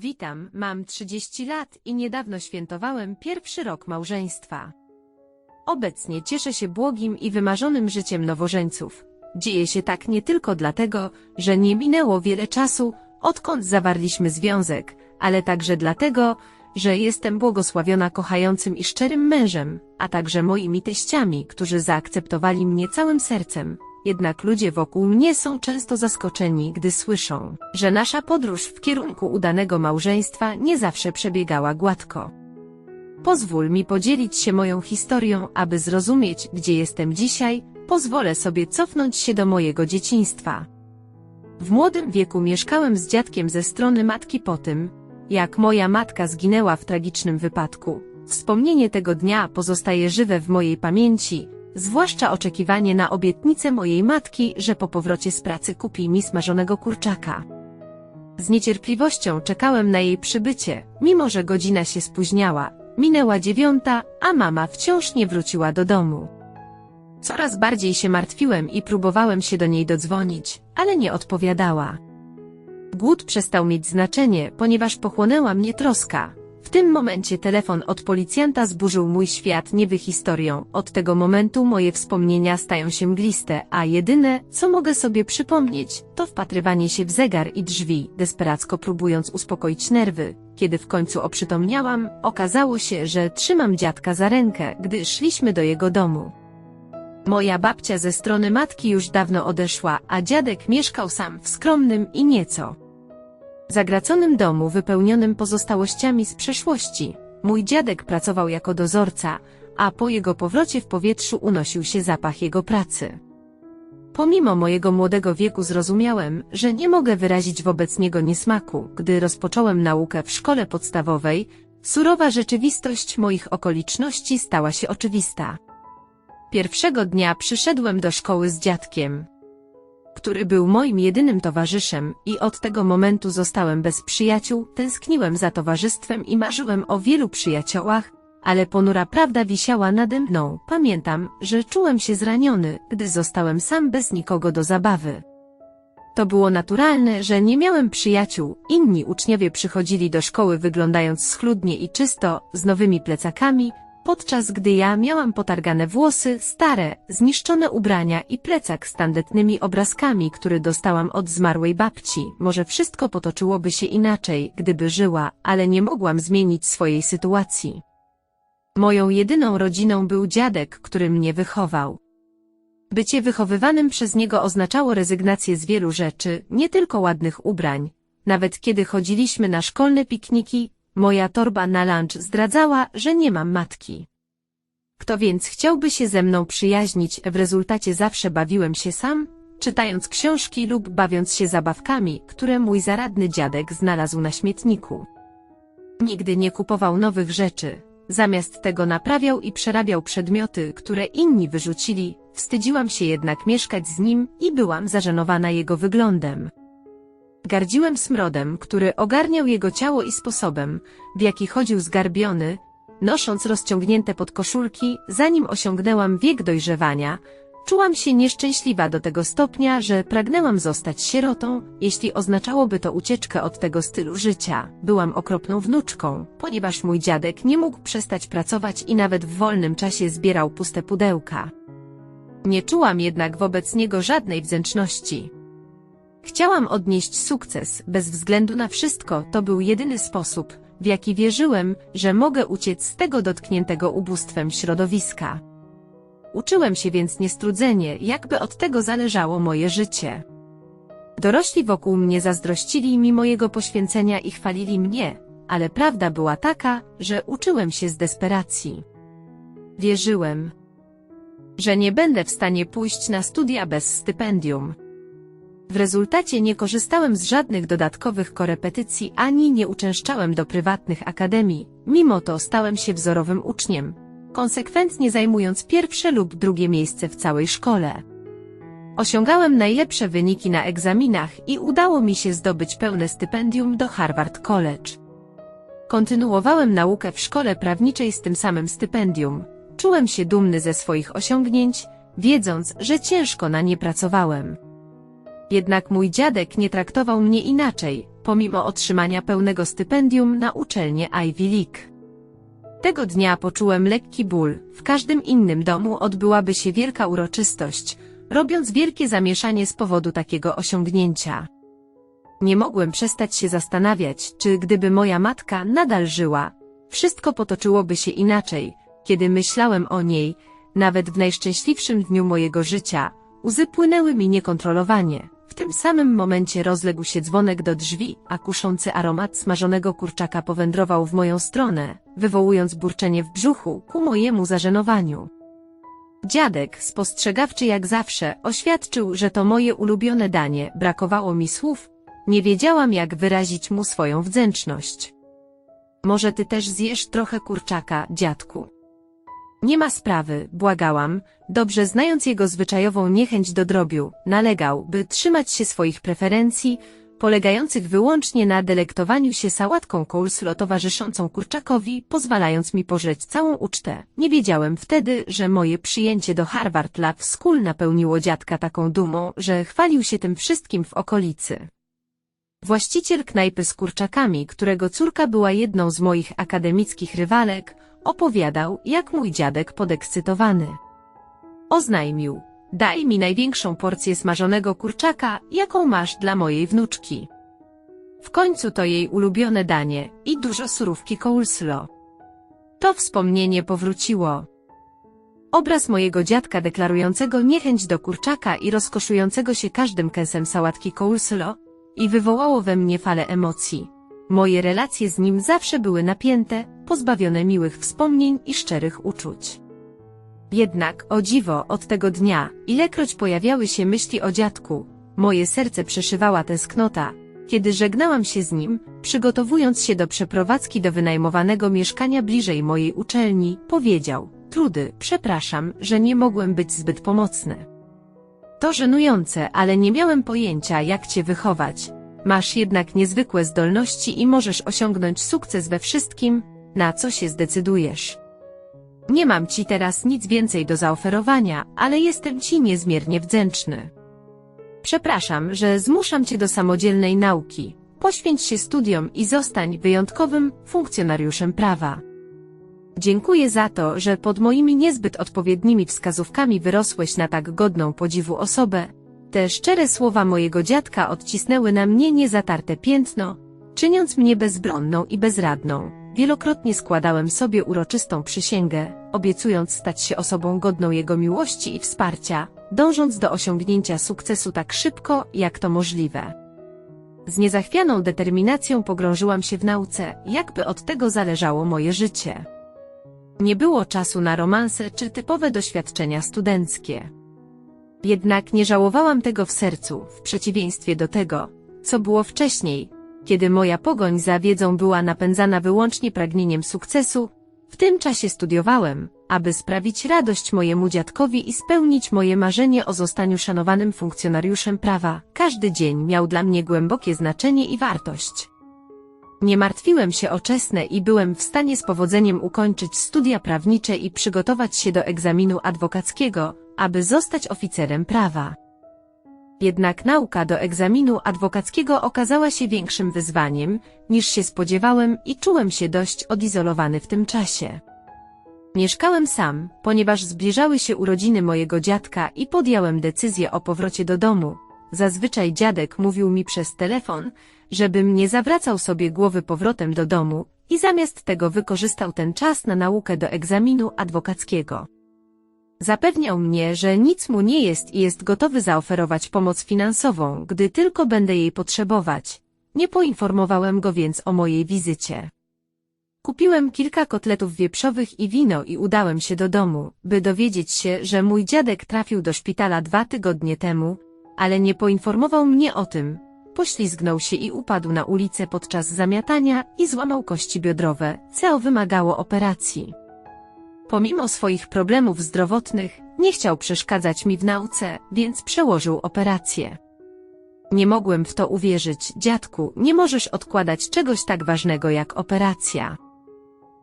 Witam, mam 30 lat i niedawno świętowałem pierwszy rok małżeństwa. Obecnie cieszę się błogim i wymarzonym życiem nowożeńców. Dzieje się tak nie tylko dlatego, że nie minęło wiele czasu, odkąd zawarliśmy związek, ale także dlatego, że jestem błogosławiona kochającym i szczerym mężem, a także moimi teściami, którzy zaakceptowali mnie całym sercem. Jednak ludzie wokół mnie są często zaskoczeni, gdy słyszą, że nasza podróż w kierunku udanego małżeństwa nie zawsze przebiegała gładko. Pozwól mi podzielić się moją historią, aby zrozumieć, gdzie jestem dzisiaj, pozwolę sobie cofnąć się do mojego dzieciństwa. W młodym wieku mieszkałem z dziadkiem ze strony matki po tym, jak moja matka zginęła w tragicznym wypadku. Wspomnienie tego dnia pozostaje żywe w mojej pamięci, zwłaszcza oczekiwanie na obietnicę mojej matki, że po powrocie z pracy kupi mi smażonego kurczaka. Z niecierpliwością czekałem na jej przybycie, mimo że godzina się spóźniała. Minęła dziewiąta, a mama wciąż nie wróciła do domu. Coraz bardziej się martwiłem i próbowałem się do niej dodzwonić, ale nie odpowiadała. Głód przestał mieć znaczenie, ponieważ pochłonęła mnie troska. W tym momencie telefon od policjanta zburzył mój świat niewy historią. Od tego momentu moje wspomnienia stają się mgliste, a jedyne, co mogę sobie przypomnieć, to wpatrywanie się w zegar i drzwi, desperacko próbując uspokoić nerwy. Kiedy w końcu oprzytomniałam, okazało się, że trzymam dziadka za rękę, gdy szliśmy do jego domu. Moja babcia ze strony matki już dawno odeszła, a dziadek mieszkał sam w skromnym i nieco zagraconym domu wypełnionym pozostałościami z przeszłości. Mój dziadek pracował jako dozorca, a po jego powrocie w powietrzu unosił się zapach jego pracy. Pomimo mojego młodego wieku zrozumiałem, że nie mogę wyrazić wobec niego niesmaku, gdy rozpocząłem naukę w szkole podstawowej, surowa rzeczywistość moich okoliczności stała się oczywista. Pierwszego dnia przyszedłem do szkoły z dziadkiem, który był moim jedynym towarzyszem i od tego momentu zostałem bez przyjaciół, tęskniłem za towarzystwem i marzyłem o wielu przyjaciołach, ale ponura prawda wisiała nade mną. Pamiętam, że czułem się zraniony, gdy zostałem sam bez nikogo do zabawy. To było naturalne, że nie miałem przyjaciół, inni uczniowie przychodzili do szkoły wyglądając schludnie i czysto, z nowymi plecakami, podczas gdy ja miałam potargane włosy, stare, zniszczone ubrania i plecak z tandetnymi obrazkami, który dostałam od zmarłej babci. Może wszystko potoczyłoby się inaczej, gdyby żyła, ale nie mogłam zmienić swojej sytuacji. Moją jedyną rodziną był dziadek, który mnie wychował. Bycie wychowywanym przez niego oznaczało rezygnację z wielu rzeczy, nie tylko ładnych ubrań. Nawet kiedy chodziliśmy na szkolne pikniki, Moja torba na lunch zdradzała, że nie mam matki. Kto więc chciałby się ze mną przyjaźnić, w rezultacie zawsze bawiłem się sam, czytając książki lub bawiąc się zabawkami, które mój zaradny dziadek znalazł na śmietniku. Nigdy nie kupował nowych rzeczy, zamiast tego naprawiał i przerabiał przedmioty, które inni wyrzucili, wstydziłam się jednak mieszkać z nim i byłam zażenowana jego wyglądem. Gardziłem smrodem, który ogarniał jego ciało i sposobem, w jaki chodził zgarbiony, nosząc rozciągnięte podkoszulki, zanim osiągnęłam wiek dojrzewania, czułam się nieszczęśliwa do tego stopnia, że pragnęłam zostać sierotą, jeśli oznaczałoby to ucieczkę od tego stylu życia. Byłam okropną wnuczką, ponieważ mój dziadek nie mógł przestać pracować i nawet w wolnym czasie zbierał puste pudełka. Nie czułam jednak wobec niego żadnej wdzięczności. Chciałam odnieść sukces, bez względu na wszystko, to był jedyny sposób, w jaki wierzyłem, że mogę uciec z tego dotkniętego ubóstwem środowiska. Uczyłem się więc niestrudzenie, jakby od tego zależało moje życie. Dorośli wokół mnie zazdrościli mi mojego poświęcenia i chwalili mnie, ale prawda była taka, że uczyłem się z desperacji. Wierzyłem, że nie będę w stanie pójść na studia bez stypendium. W rezultacie nie korzystałem z żadnych dodatkowych korepetycji ani nie uczęszczałem do prywatnych akademii, mimo to stałem się wzorowym uczniem, konsekwentnie zajmując pierwsze lub drugie miejsce w całej szkole. Osiągałem najlepsze wyniki na egzaminach i udało mi się zdobyć pełne stypendium do Harvard College. Kontynuowałem naukę w szkole prawniczej z tym samym stypendium. Czułem się dumny ze swoich osiągnięć, wiedząc, że ciężko na nie pracowałem. Jednak mój dziadek nie traktował mnie inaczej, pomimo otrzymania pełnego stypendium na uczelnię Ivy League. Tego dnia poczułem lekki ból, w każdym innym domu odbyłaby się wielka uroczystość, robiąc wielkie zamieszanie z powodu takiego osiągnięcia. Nie mogłem przestać się zastanawiać, czy gdyby moja matka nadal żyła, wszystko potoczyłoby się inaczej, kiedy myślałem o niej, nawet w najszczęśliwszym dniu mojego życia, łzy płynęły mi niekontrolowanie. W tym samym momencie rozległ się dzwonek do drzwi, a kuszący aromat smażonego kurczaka powędrował w moją stronę, wywołując burczenie w brzuchu ku mojemu zażenowaniu. Dziadek, spostrzegawczy jak zawsze, oświadczył, że to moje ulubione danie, brakowało mi słów, nie wiedziałam jak wyrazić mu swoją wdzięczność. Może ty też zjesz trochę kurczaka, dziadku. Nie ma sprawy, błagałam, dobrze znając jego zwyczajową niechęć do drobiu, nalegał, by trzymać się swoich preferencji, polegających wyłącznie na delektowaniu się sałatką coleslaw towarzyszącą kurczakowi, pozwalając mi pożreć całą ucztę. Nie wiedziałem wtedy, że moje przyjęcie do Harvard Law School napełniło dziadka taką dumą, że chwalił się tym wszystkim w okolicy. Właściciel knajpy z kurczakami, którego córka była jedną z moich akademickich rywalek, opowiadał, jak mój dziadek podekscytowany. Oznajmił, daj mi największą porcję smażonego kurczaka, jaką masz dla mojej wnuczki. W końcu to jej ulubione danie i dużo surówki coleslaw. To wspomnienie powróciło. Obraz mojego dziadka deklarującego niechęć do kurczaka i rozkoszującego się każdym kęsem sałatki coleslaw i wywołało we mnie falę emocji. Moje relacje z nim zawsze były napięte, pozbawione miłych wspomnień i szczerych uczuć. Jednak, o dziwo, od tego dnia, ilekroć pojawiały się myśli o dziadku, moje serce przeszywała tęsknota, kiedy żegnałam się z nim, przygotowując się do przeprowadzki do wynajmowanego mieszkania bliżej mojej uczelni, powiedział, trudy, przepraszam, że nie mogłem być zbyt pomocny. To żenujące, ale nie miałem pojęcia, jak cię wychować. Masz jednak niezwykłe zdolności i możesz osiągnąć sukces we wszystkim, na co się zdecydujesz. Nie mam ci teraz nic więcej do zaoferowania, ale jestem ci niezmiernie wdzięczny. Przepraszam, że zmuszam cię do samodzielnej nauki. Poświęć się studiom i zostań wyjątkowym funkcjonariuszem prawa. Dziękuję za to, że pod moimi niezbyt odpowiednimi wskazówkami wyrosłeś na tak godną podziwu osobę. Te szczere słowa mojego dziadka odcisnęły na mnie niezatarte piętno, czyniąc mnie bezbronną i bezradną. Wielokrotnie składałem sobie uroczystą przysięgę, obiecując stać się osobą godną jego miłości i wsparcia, dążąc do osiągnięcia sukcesu tak szybko, jak to możliwe. Z niezachwianą determinacją pogrążyłam się w nauce, jakby od tego zależało moje życie. Nie było czasu na romanse czy typowe doświadczenia studenckie. Jednak nie żałowałam tego w sercu, w przeciwieństwie do tego, co było wcześniej, kiedy moja pogoń za wiedzą była napędzana wyłącznie pragnieniem sukcesu, w tym czasie studiowałem, aby sprawić radość mojemu dziadkowi i spełnić moje marzenie o zostaniu szanowanym funkcjonariuszem prawa. Każdy dzień miał dla mnie głębokie znaczenie i wartość. Nie martwiłem się o czesne i byłem w stanie z powodzeniem ukończyć studia prawnicze i przygotować się do egzaminu adwokackiego, aby zostać oficerem prawa. Jednak nauka do egzaminu adwokackiego okazała się większym wyzwaniem, niż się spodziewałem i czułem się dość odizolowany w tym czasie. Mieszkałem sam, ponieważ zbliżały się urodziny mojego dziadka i podjąłem decyzję o powrocie do domu. Zazwyczaj dziadek mówił mi przez telefon, żebym nie zawracał sobie głowy powrotem do domu i zamiast tego wykorzystał ten czas na naukę do egzaminu adwokackiego. Zapewniał mnie, że nic mu nie jest i jest gotowy zaoferować pomoc finansową, gdy tylko będę jej potrzebować. Nie poinformowałem go więc o mojej wizycie. Kupiłem kilka kotletów wieprzowych i wino i udałem się do domu, by dowiedzieć się, że mój dziadek trafił do szpitala dwa tygodnie temu, ale nie poinformował mnie o tym. Poślizgnął się i upadł na ulicę podczas zamiatania i złamał kości biodrowe, co wymagało operacji. Pomimo swoich problemów zdrowotnych, nie chciał przeszkadzać mi w nauce, więc przełożył operację. Nie mogłem w to uwierzyć, dziadku, nie możesz odkładać czegoś tak ważnego jak operacja.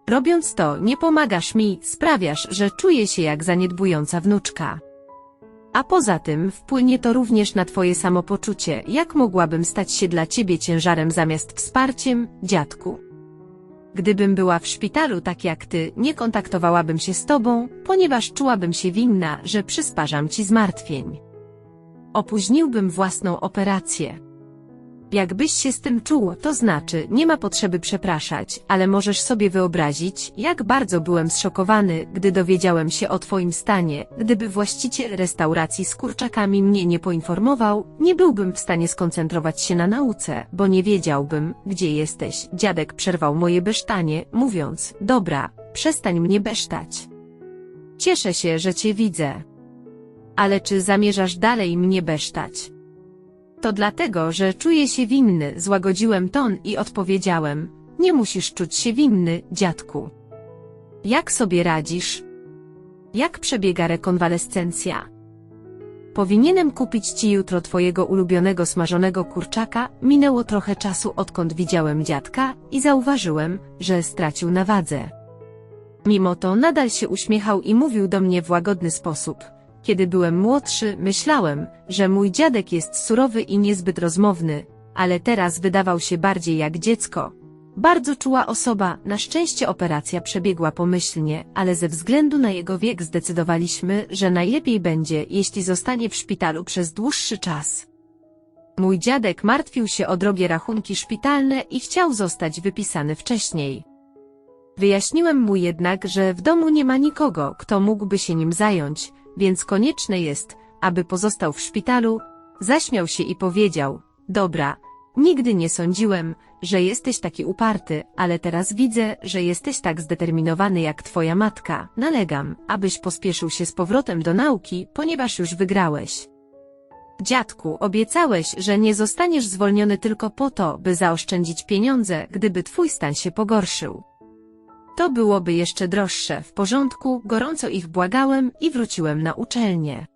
Robiąc to, nie pomagasz mi, sprawiasz, że czuję się jak zaniedbująca wnuczka. A poza tym wpłynie to również na twoje samopoczucie. Jak mogłabym stać się dla ciebie ciężarem zamiast wsparciem, dziadku? Gdybym była w szpitalu tak jak ty, nie kontaktowałabym się z tobą, ponieważ czułabym się winna, że przysparzam ci zmartwień. Opóźniłbym własną operację. Jakbyś się z tym czuł, to znaczy, nie ma potrzeby przepraszać, ale możesz sobie wyobrazić, jak bardzo byłem zszokowany, gdy dowiedziałem się o twoim stanie. Gdyby właściciel restauracji z kurczakami mnie nie poinformował, nie byłbym w stanie skoncentrować się na nauce, bo nie wiedziałbym, gdzie jesteś. Dziadek przerwał moje besztanie, mówiąc, dobra, przestań mnie besztać. Cieszę się, że cię widzę. Ale czy zamierzasz dalej mnie besztać? To dlatego, że czuję się winny, złagodziłem ton i odpowiedziałem. Nie musisz czuć się winny, dziadku. Jak sobie radzisz? Jak przebiega rekonwalescencja? Powinienem kupić ci jutro twojego ulubionego smażonego kurczaka. Minęło trochę czasu odkąd widziałem dziadka i zauważyłem, że stracił na wadze. Mimo to nadal się uśmiechał i mówił do mnie w łagodny sposób. Kiedy byłem młodszy, myślałem, że mój dziadek jest surowy i niezbyt rozmowny, ale teraz wydawał się bardziej jak dziecko. Bardzo czuła osoba, na szczęście operacja przebiegła pomyślnie, ale ze względu na jego wiek zdecydowaliśmy, że najlepiej będzie, jeśli zostanie w szpitalu przez dłuższy czas. Mój dziadek martwił się o drogie rachunki szpitalne i chciał zostać wypisany wcześniej. Wyjaśniłem mu jednak, że w domu nie ma nikogo, kto mógłby się nim zająć, więc konieczne jest, aby pozostał w szpitalu, zaśmiał się i powiedział, dobra, nigdy nie sądziłem, że jesteś taki uparty, ale teraz widzę, że jesteś tak zdeterminowany jak twoja matka, nalegam, abyś pospieszył się z powrotem do nauki, ponieważ już wygrałeś. Dziadku, obiecałeś, że nie zostaniesz zwolniony tylko po to, by zaoszczędzić pieniądze, gdyby twój stan się pogorszył. To byłoby jeszcze droższe, w porządku, gorąco ich błagałem i wróciłem na uczelnię.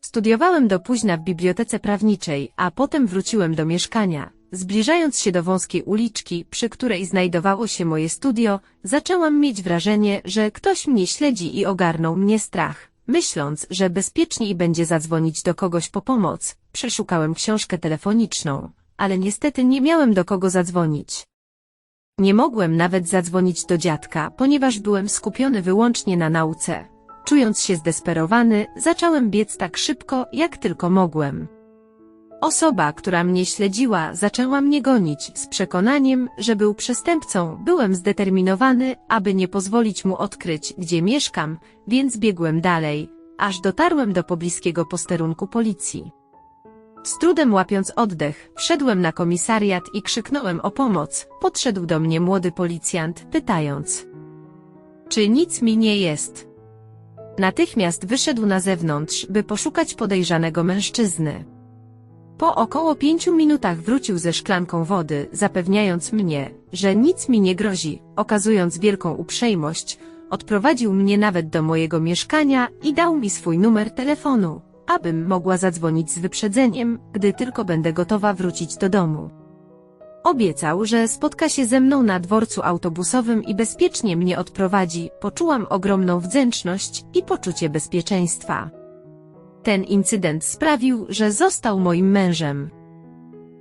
Studiowałem do późna w bibliotece prawniczej, a potem wróciłem do mieszkania. Zbliżając się do wąskiej uliczki, przy której znajdowało się moje studio, zaczęłam mieć wrażenie, że ktoś mnie śledzi i ogarnął mnie strach. Myśląc, że bezpieczniej będzie zadzwonić do kogoś po pomoc, przeszukałem książkę telefoniczną, ale niestety nie miałem do kogo zadzwonić. Nie mogłem nawet zadzwonić do dziadka, ponieważ byłem skupiony wyłącznie na nauce. Czując się zdesperowany, zacząłem biec tak szybko, jak tylko mogłem. Osoba, która mnie śledziła, zaczęła mnie gonić z przekonaniem, że był przestępcą. Byłem zdeterminowany, aby nie pozwolić mu odkryć, gdzie mieszkam, więc biegłem dalej, aż dotarłem do pobliskiego posterunku policji. Z trudem łapiąc oddech, wszedłem na komisariat i krzyknąłem o pomoc. Podszedł do mnie młody policjant, pytając. Czy nic mi nie jest? Natychmiast wyszedł na zewnątrz, by poszukać podejrzanego mężczyzny. Po około pięciu minutach wrócił ze szklanką wody, zapewniając mnie, że nic mi nie grozi, okazując wielką uprzejmość, odprowadził mnie nawet do mojego mieszkania i dał mi swój numer telefonu abym mogła zadzwonić z wyprzedzeniem, gdy tylko będę gotowa wrócić do domu. Obiecał, że spotka się ze mną na dworcu autobusowym i bezpiecznie mnie odprowadzi. Poczułam ogromną wdzięczność i poczucie bezpieczeństwa. Ten incydent sprawił, że został moim mężem.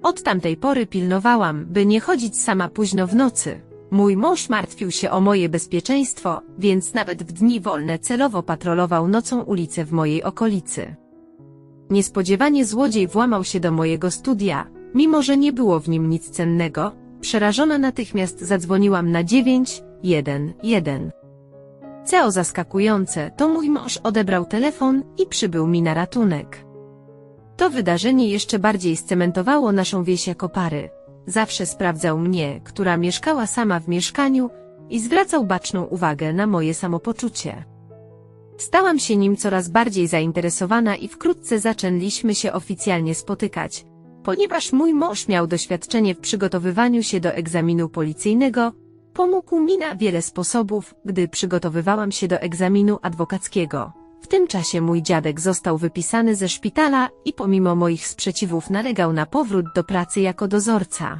Od tamtej pory pilnowałam, by nie chodzić sama późno w nocy. Mój mąż martwił się o moje bezpieczeństwo, więc nawet w dni wolne celowo patrolował nocą ulice w mojej okolicy. Niespodziewanie złodziej włamał się do mojego studia, mimo że nie było w nim nic cennego. Przerażona natychmiast zadzwoniłam na 911. Co zaskakujące, to mój mąż odebrał telefon i przybył mi na ratunek. To wydarzenie jeszcze bardziej scementowało naszą wieś jako pary. Zawsze sprawdzał mnie, która mieszkała sama w mieszkaniu i zwracał baczną uwagę na moje samopoczucie. Stałam się nim coraz bardziej zainteresowana i wkrótce zaczęliśmy się oficjalnie spotykać. Ponieważ mój mąż miał doświadczenie w przygotowywaniu się do egzaminu policyjnego, pomógł mi na wiele sposobów, gdy przygotowywałam się do egzaminu adwokackiego. W tym czasie mój dziadek został wypisany ze szpitala i pomimo moich sprzeciwów nalegał na powrót do pracy jako dozorca.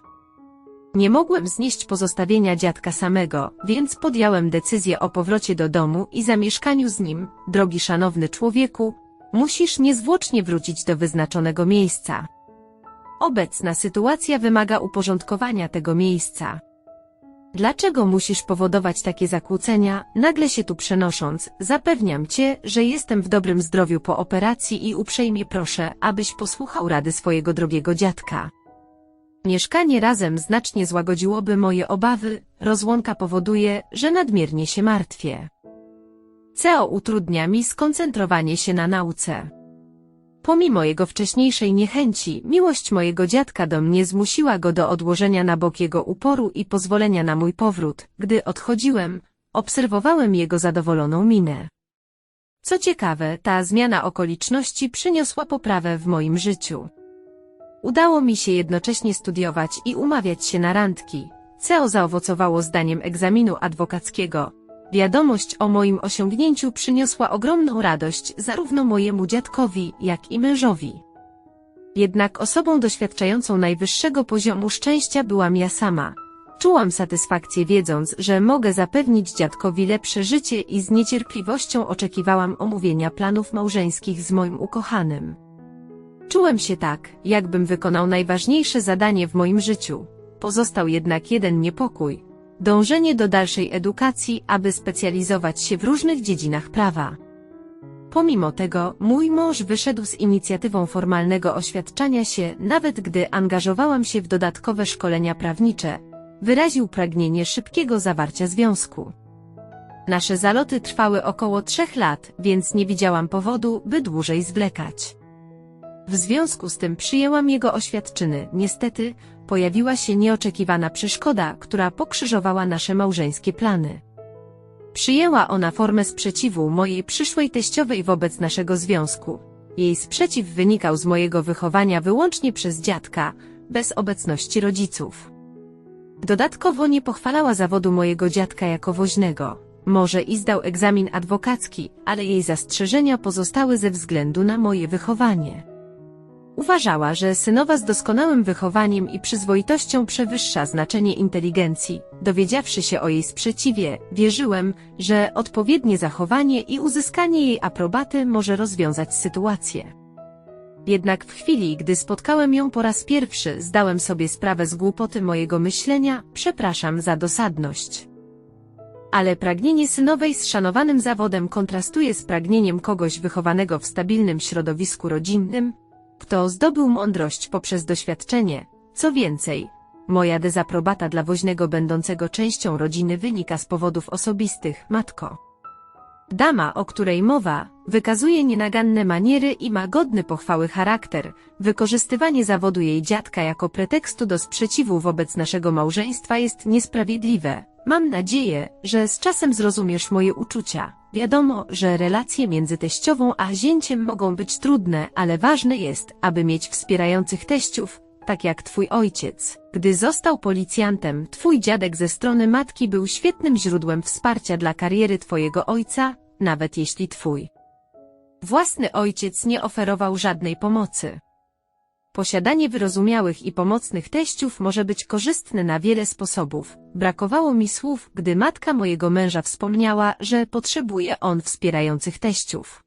Nie mogłem znieść pozostawienia dziadka samego, więc podjąłem decyzję o powrocie do domu i zamieszkaniu z nim. Drogi szanowny człowieku, Musisz niezwłocznie wrócić do wyznaczonego miejsca. Obecna sytuacja wymaga uporządkowania tego miejsca. Dlaczego musisz powodować takie zakłócenia, nagle się tu przenosząc? Zapewniam cię, że jestem w dobrym zdrowiu po operacji i uprzejmie proszę, abyś posłuchał rady swojego drogiego dziadka. Mieszkanie razem znacznie złagodziłoby moje obawy, rozłąka powoduje, że nadmiernie się martwię. CEO utrudnia mi skoncentrowanie się na nauce. Pomimo jego wcześniejszej niechęci, miłość mojego dziadka do mnie zmusiła go do odłożenia na bok jego uporu i pozwolenia na mój powrót. Gdy odchodziłem, obserwowałem jego zadowoloną minę. Co ciekawe, ta zmiana okoliczności przyniosła poprawę w moim życiu. Udało mi się jednocześnie studiować i umawiać się na randki. CEO zaowocowało zdaniem egzaminu adwokackiego. Wiadomość o moim osiągnięciu przyniosła ogromną radość zarówno mojemu dziadkowi, jak i mężowi. Jednak osobą doświadczającą najwyższego poziomu szczęścia byłam ja sama. Czułam satysfakcję wiedząc, że mogę zapewnić dziadkowi lepsze życie i z niecierpliwością oczekiwałam omówienia planów małżeńskich z moim ukochanym. Czułem się tak, jakbym wykonał najważniejsze zadanie w moim życiu. Pozostał jednak jeden niepokój. Dążenie do dalszej edukacji, aby specjalizować się w różnych dziedzinach prawa. Pomimo tego, mój mąż wyszedł z inicjatywą formalnego oświadczania się, nawet gdy angażowałam się w dodatkowe szkolenia prawnicze. Wyraził pragnienie szybkiego zawarcia związku. Nasze zaloty trwały około trzech lat, więc nie widziałam powodu, by dłużej zwlekać. W związku z tym przyjęłam jego oświadczyny. Niestety, pojawiła się nieoczekiwana przeszkoda, która pokrzyżowała nasze małżeńskie plany. Przyjęła ona formę sprzeciwu mojej przyszłej teściowej wobec naszego związku. Jej sprzeciw wynikał z mojego wychowania wyłącznie przez dziadka, bez obecności rodziców. Dodatkowo nie pochwalała zawodu mojego dziadka jako woźnego. Może i zdał egzamin adwokacki, ale jej zastrzeżenia pozostały ze względu na moje wychowanie. Uważała, że synowa z doskonałym wychowaniem i przyzwoitością przewyższa znaczenie inteligencji. Dowiedziawszy się o jej sprzeciwie, wierzyłem, że odpowiednie zachowanie i uzyskanie jej aprobaty może rozwiązać sytuację. Jednak w chwili, gdy spotkałem ją po raz pierwszy, zdałem sobie sprawę z głupoty mojego myślenia, przepraszam za dosadność. Ale pragnienie synowej z szanowanym zawodem kontrastuje z pragnieniem kogoś wychowanego w stabilnym środowisku rodzinnym, kto zdobył mądrość poprzez doświadczenie. Co więcej, moja dezaprobata dla woźnego będącego częścią rodziny wynika z powodów osobistych, matko. Dama, o której mowa, wykazuje nienaganne maniery i ma godny pochwały charakter. Wykorzystywanie zawodu jej dziadka jako pretekstu do sprzeciwu wobec naszego małżeństwa jest niesprawiedliwe. Mam nadzieję, że z czasem zrozumiesz moje uczucia. Wiadomo, że relacje między teściową a zięciem mogą być trudne, ale ważne jest, aby mieć wspierających teściów, tak jak twój ojciec. Gdy został policjantem, twój dziadek ze strony matki był świetnym źródłem wsparcia dla kariery twojego ojca, nawet jeśli twój własny ojciec nie oferował żadnej pomocy. Posiadanie wyrozumiałych i pomocnych teściów może być korzystne na wiele sposobów. Brakowało mi słów, gdy matka mojego męża wspomniała, że potrzebuje on wspierających teściów.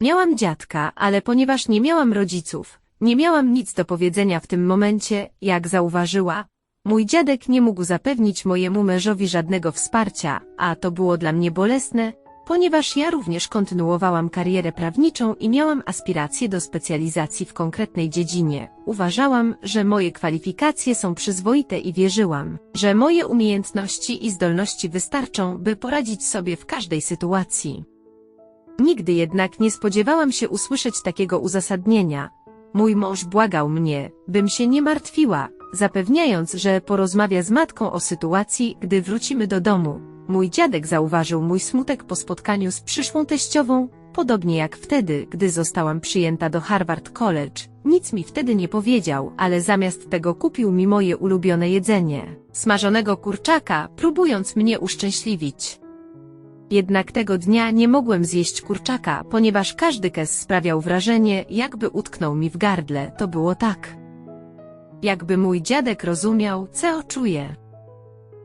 Miałam dziadka, ale ponieważ nie miałam rodziców, nie miałam nic do powiedzenia w tym momencie, jak zauważyła. Mój dziadek nie mógł zapewnić mojemu mężowi żadnego wsparcia, a to było dla mnie bolesne, Ponieważ ja również kontynuowałam karierę prawniczą i miałam aspiracje do specjalizacji w konkretnej dziedzinie, uważałam, że moje kwalifikacje są przyzwoite i wierzyłam, że moje umiejętności i zdolności wystarczą, by poradzić sobie w każdej sytuacji. Nigdy jednak nie spodziewałam się usłyszeć takiego uzasadnienia. Mój mąż błagał mnie, bym się nie martwiła, zapewniając, że porozmawia z matką o sytuacji, gdy wrócimy do domu, Mój dziadek zauważył mój smutek po spotkaniu z przyszłą teściową, podobnie jak wtedy, gdy zostałam przyjęta do Harvard College. Nic mi wtedy nie powiedział, ale zamiast tego kupił mi moje ulubione jedzenie, smażonego kurczaka, próbując mnie uszczęśliwić. Jednak tego dnia nie mogłem zjeść kurczaka, ponieważ każdy kes sprawiał wrażenie, jakby utknął mi w gardle, to było tak. Jakby mój dziadek rozumiał, co czuję.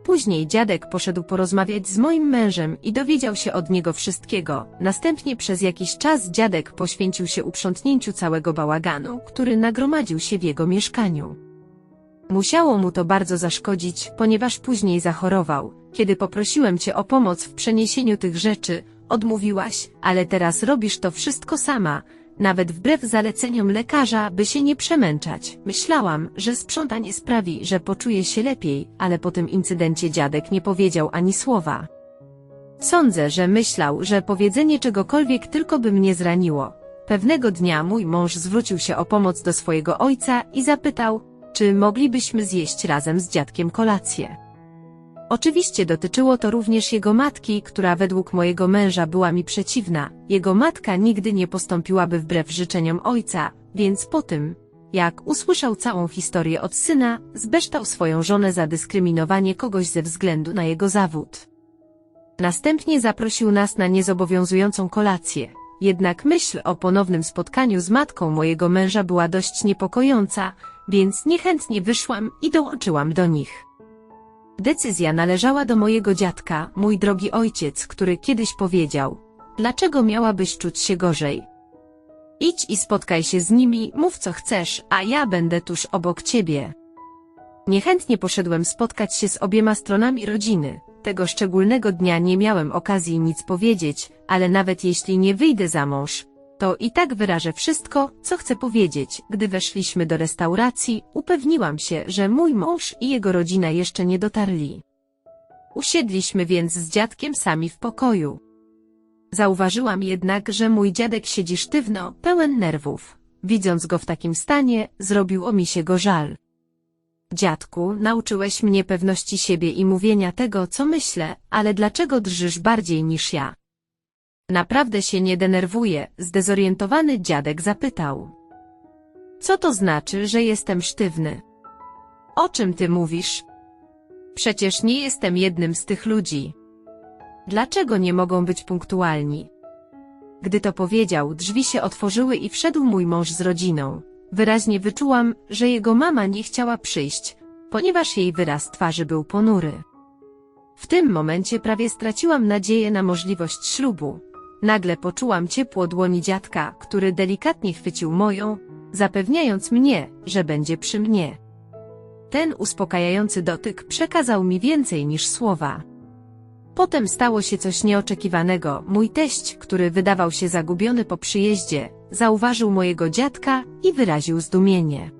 Później dziadek poszedł porozmawiać z moim mężem i dowiedział się od niego wszystkiego. Następnie przez jakiś czas dziadek poświęcił się uprzątnięciu całego bałaganu, który nagromadził się w jego mieszkaniu. Musiało mu to bardzo zaszkodzić, ponieważ później zachorował. Kiedy poprosiłem cię o pomoc w przeniesieniu tych rzeczy, odmówiłaś, ale teraz robisz to wszystko sama, nawet wbrew zaleceniom lekarza, by się nie przemęczać. Myślałam, że sprzątanie sprawi, że poczuję się lepiej, ale po tym incydencie dziadek nie powiedział ani słowa. Sądzę, że myślał, że powiedzenie czegokolwiek tylko by mnie zraniło. Pewnego dnia mój mąż zwrócił się o pomoc do swojego ojca i zapytał, czy moglibyśmy zjeść razem z dziadkiem kolację. Oczywiście dotyczyło to również jego matki, która według mojego męża była mi przeciwna. Jego matka nigdy nie postąpiłaby wbrew życzeniom ojca, więc po tym, jak usłyszał całą historię od syna, zbeształ swoją żonę za dyskryminowanie kogoś ze względu na jego zawód. Następnie zaprosił nas na niezobowiązującą kolację. Jednak myśl o ponownym spotkaniu z matką mojego męża była dość niepokojąca, więc niechętnie wyszłam i dołączyłam do nich. Decyzja należała do mojego dziadka, mój drogi ojciec, który kiedyś powiedział: Dlaczego miałabyś czuć się gorzej? Idź i spotkaj się z nimi, mów co chcesz, a ja będę tuż obok ciebie. Niechętnie poszedłem spotkać się z obiema stronami rodziny. Tego szczególnego dnia nie miałem okazji nic powiedzieć, ale nawet jeśli nie wyjdę za mąż, to i tak wyrażę wszystko, co chcę powiedzieć. Gdy weszliśmy do restauracji, upewniłam się, że mój mąż i jego rodzina jeszcze nie dotarli. Usiedliśmy więc z dziadkiem sami w pokoju. Zauważyłam jednak, że mój dziadek siedzi sztywno, pełen nerwów. Widząc go w takim stanie, zrobiło mi się go żal. Dziadku, nauczyłeś mnie pewności siebie i mówienia tego, co myślę, ale dlaczego drżysz bardziej niż ja? Naprawdę się nie denerwuje, zdezorientowany dziadek zapytał. Co to znaczy, że jestem sztywny? O czym ty mówisz? Przecież nie jestem jednym z tych ludzi. Dlaczego nie mogą być punktualni? Gdy to powiedział, drzwi się otworzyły i wszedł mój mąż z rodziną. Wyraźnie wyczułam, że jego mama nie chciała przyjść, ponieważ jej wyraz twarzy był ponury. W tym momencie prawie straciłam nadzieję na możliwość ślubu. Nagle poczułam ciepło dłoni dziadka, który delikatnie chwycił moją, zapewniając mnie, że będzie przy mnie. Ten uspokajający dotyk przekazał mi więcej niż słowa. Potem stało się coś nieoczekiwanego. Mój teść, który wydawał się zagubiony po przyjeździe, zauważył mojego dziadka i wyraził zdumienie.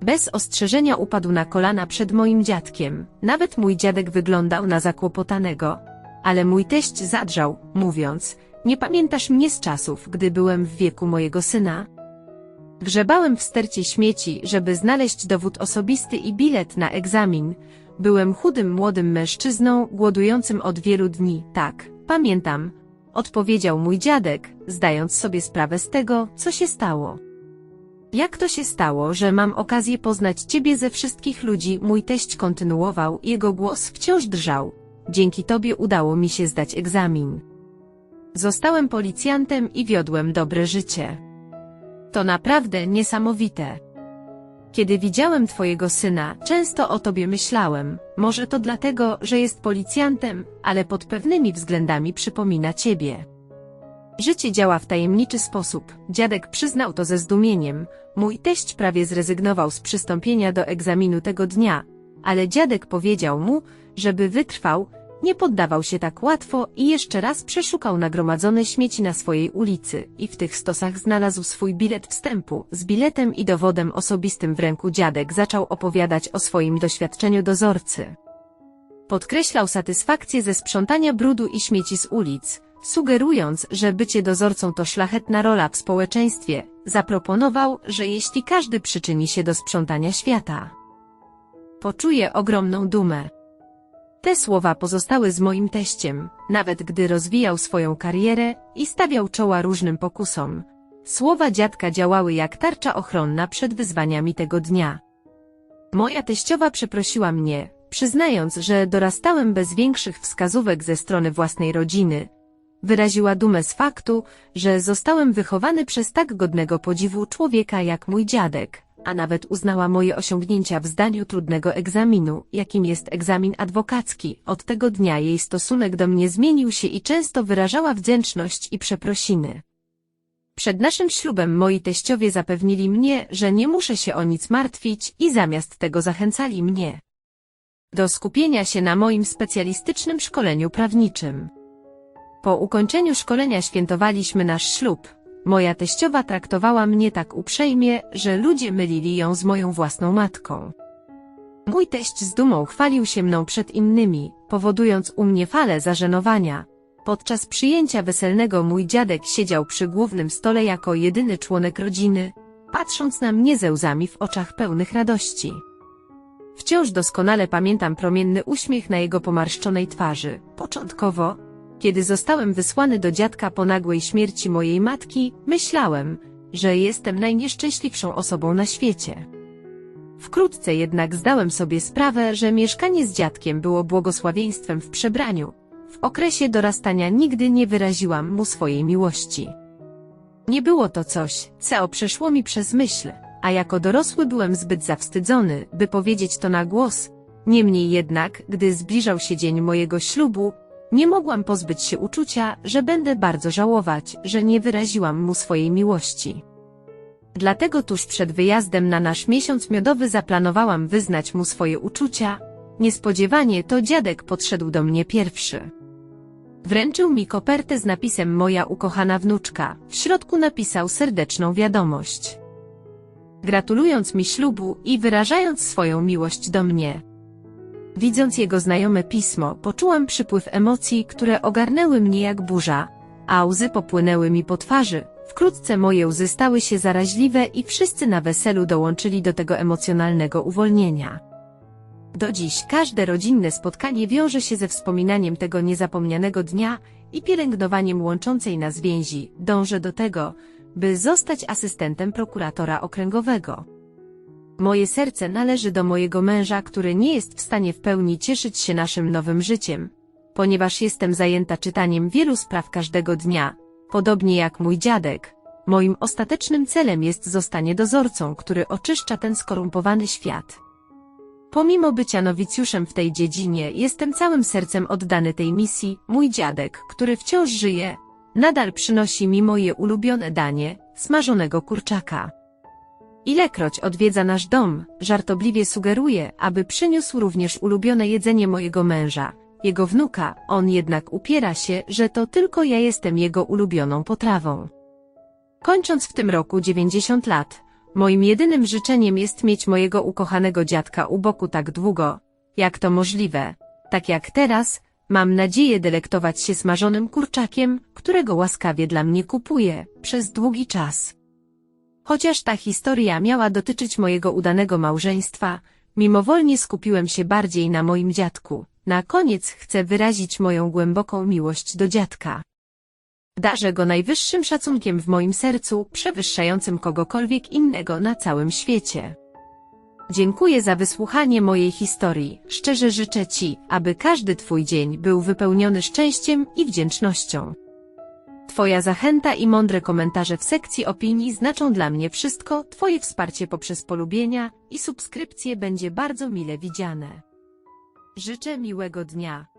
Bez ostrzeżenia upadł na kolana przed moim dziadkiem. Nawet mój dziadek wyglądał na zakłopotanego. Ale mój teść zadrżał, mówiąc, nie pamiętasz mnie z czasów, gdy byłem w wieku mojego syna? Grzebałem w stercie śmieci, żeby znaleźć dowód osobisty i bilet na egzamin. Byłem chudym młodym mężczyzną, głodującym od wielu dni, tak, pamiętam, odpowiedział mój dziadek, zdając sobie sprawę z tego, co się stało. Jak to się stało, że mam okazję poznać ciebie ze wszystkich ludzi? Mój teść kontynuował, jego głos wciąż drżał. Dzięki tobie udało mi się zdać egzamin. Zostałem policjantem i wiodłem dobre życie. To naprawdę niesamowite. Kiedy widziałem twojego syna, często o tobie myślałem. Może to dlatego, że jest policjantem, ale pod pewnymi względami przypomina ciebie. Życie działa w tajemniczy sposób. Dziadek przyznał to ze zdumieniem. Mój teść prawie zrezygnował z przystąpienia do egzaminu tego dnia, ale dziadek powiedział mu, żeby wytrwał, nie poddawał się tak łatwo i jeszcze raz przeszukał nagromadzone śmieci na swojej ulicy i w tych stosach znalazł swój bilet wstępu. Z biletem i dowodem osobistym w ręku dziadek zaczął opowiadać o swoim doświadczeniu dozorcy. Podkreślał satysfakcję ze sprzątania brudu i śmieci z ulic, sugerując, że bycie dozorcą to szlachetna rola w społeczeństwie, zaproponował, że jeśli każdy przyczyni się do sprzątania świata, poczuje ogromną dumę. Te słowa pozostały z moim teściem, nawet gdy rozwijał swoją karierę i stawiał czoła różnym pokusom. Słowa dziadka działały jak tarcza ochronna przed wyzwaniami tego dnia. Moja teściowa przeprosiła mnie, przyznając, że dorastałem bez większych wskazówek ze strony własnej rodziny. Wyraziła dumę z faktu, że zostałem wychowany przez tak godnego podziwu człowieka jak mój dziadek. A nawet uznała moje osiągnięcia w zdaniu trudnego egzaminu, jakim jest egzamin adwokacki. Od tego dnia jej stosunek do mnie zmienił się i często wyrażała wdzięczność i przeprosiny. Przed naszym ślubem moi teściowie zapewnili mnie, że nie muszę się o nic martwić i zamiast tego zachęcali mnie do skupienia się na moim specjalistycznym szkoleniu prawniczym. Po ukończeniu szkolenia świętowaliśmy nasz ślub. Moja teściowa traktowała mnie tak uprzejmie, że ludzie mylili ją z moją własną matką. Mój teść z dumą chwalił się mną przed innymi, powodując u mnie falę zażenowania. Podczas przyjęcia weselnego mój dziadek siedział przy głównym stole jako jedyny członek rodziny, patrząc na mnie ze łzami w oczach pełnych radości. Wciąż doskonale pamiętam promienny uśmiech na jego pomarszczonej twarzy. Początkowo, kiedy zostałem wysłany do dziadka po nagłej śmierci mojej matki, myślałem, że jestem najnieszczęśliwszą osobą na świecie. Wkrótce jednak zdałem sobie sprawę, że mieszkanie z dziadkiem było błogosławieństwem w przebraniu. W okresie dorastania nigdy nie wyraziłam mu swojej miłości. Nie było to coś, co przeszło mi przez myśl, a jako dorosły byłem zbyt zawstydzony, by powiedzieć to na głos. Niemniej jednak, gdy zbliżał się dzień mojego ślubu, nie mogłam pozbyć się uczucia, że będę bardzo żałować, że nie wyraziłam mu swojej miłości. Dlatego tuż przed wyjazdem na nasz miesiąc miodowy zaplanowałam wyznać mu swoje uczucia. Niespodziewanie to dziadek podszedł do mnie pierwszy. Wręczył mi kopertę z napisem Moja ukochana wnuczka. W środku napisał serdeczną wiadomość. Gratulując mi ślubu i wyrażając swoją miłość do mnie. Widząc jego znajome pismo, poczułam przypływ emocji, które ogarnęły mnie jak burza, a łzy popłynęły mi po twarzy. Wkrótce moje łzy stały się zaraźliwe i wszyscy na weselu dołączyli do tego emocjonalnego uwolnienia. Do dziś każde rodzinne spotkanie wiąże się ze wspominaniem tego niezapomnianego dnia i pielęgnowaniem łączącej nas więzi. Dążę do tego, by zostać asystentem prokuratora okręgowego. Moje serce należy do mojego męża, który nie jest w stanie w pełni cieszyć się naszym nowym życiem, ponieważ jestem zajęta czytaniem wielu spraw każdego dnia, podobnie jak mój dziadek. Moim ostatecznym celem jest zostanie dozorcą, który oczyszcza ten skorumpowany świat. Pomimo bycia nowicjuszem w tej dziedzinie, jestem całym sercem oddany tej misji. Mój dziadek, który wciąż żyje, nadal przynosi mi moje ulubione danie, smażonego kurczaka. Ilekroć odwiedza nasz dom, żartobliwie sugeruje, aby przyniósł również ulubione jedzenie mojego męża, jego wnuka, on jednak upiera się, że to tylko ja jestem jego ulubioną potrawą. Kończąc w tym roku 90 lat, moim jedynym życzeniem jest mieć mojego ukochanego dziadka u boku tak długo, jak to możliwe, tak jak teraz, mam nadzieję delektować się smażonym kurczakiem, którego łaskawie dla mnie kupuje, przez długi czas. Chociaż ta historia miała dotyczyć mojego udanego małżeństwa, mimowolnie skupiłem się bardziej na moim dziadku. Na koniec chcę wyrazić moją głęboką miłość do dziadka. Darzę go najwyższym szacunkiem w moim sercu, przewyższającym kogokolwiek innego na całym świecie. Dziękuję za wysłuchanie mojej historii. Szczerze życzę Ci, aby każdy Twój dzień był wypełniony szczęściem i wdzięcznością. Twoja zachęta i mądre komentarze w sekcji opinii znaczą dla mnie wszystko, Twoje wsparcie poprzez polubienia i subskrypcje będzie bardzo mile widziane. Życzę miłego dnia.